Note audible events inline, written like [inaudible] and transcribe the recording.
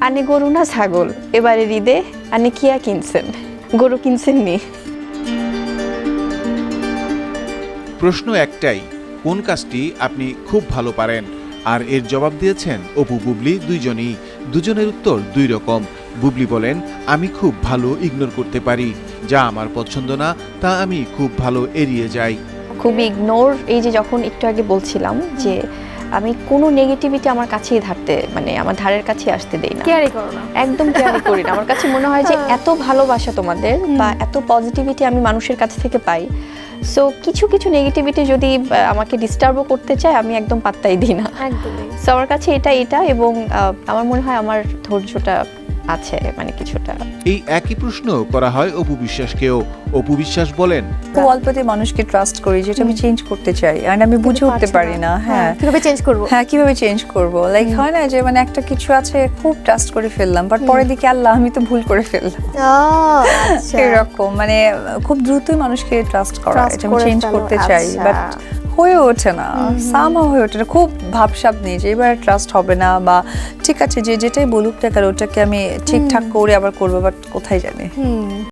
আনে গরু না ছাগল? এবারে ঈদে আনে কিয়া কিনছেন? গরু কিনছেন নি প্রশ্ন একটাই কোন কাজটি আপনি খুব ভালো পারেন? আর এর জবাব দিয়েছেন অপু বুবলি দুইজনই। দুজনের উত্তর দুই রকম। বুবলি বলেন আমি খুব ভালো ইগনোর করতে পারি। যা আমার পছন্দ না তা আমি খুব ভালো এড়িয়ে যাই। খুব ইগনোর এই যে যখন একটু আগে বলছিলাম যে আমি কোনো নেগেটিভিটি আমার কাছেই ধারতে মানে আমার ধারের কাছে আসতে দেই না। কেয়ারই করো না। একদম কেয়ারই করি না। আমার কাছে মনে হয় যে [laughs] এত ভালোবাসা তোমাদের বা এত পজিটিভিটি আমি মানুষের কাছ থেকে পাই। সো কিছু কিছু নেগেটিভিটি যদি আমাকে ডিস্টার্বও করতে চায় আমি একদম পাত্তাই দিই না। সো আমার কাছে এটা এটা এবং আমার মনে হয় আমার ধৈর্যটা আছে মানে কিছুটা। এই একই প্রশ্ন করা হয় অপু বিশ্বাসকেও। অপু বিশ্বাস বলেন খুব অল্পতে মানুষকে ট্রাস্ট করি যেটা আমি চেঞ্জ করতে চাই। আর আমি বুঝে উঠতে পারি না হ্যাঁ। কীভাবে চেঞ্জ করব? হ্যাঁ কীভাবে চেঞ্জ করব? লাইক হয় না যে মানে একটা কিছু আছে খুব ট্রাস্ট করে ফেললাম বাট পরে দিকে আল্লাহ আমি তো ভুল করে ফেললাম। আচ্ছা। এরকম মানে খুব দ্রুতই মানুষকে ট্রাস্ট করা এটা আমি চেঞ্জ করতে চাই। আচ্ছা। বাট হয়ে ওঠে না। সামা হয়ে ওঠে না। খুব ভাবসাব নেই যে এবার ট্রাস্ট হবে না বা ঠিক আছে যে যেটাই বলুক না কেন ওটাকে আমি ঠিকঠাক করে আবার করব বাট কোথায় জানি।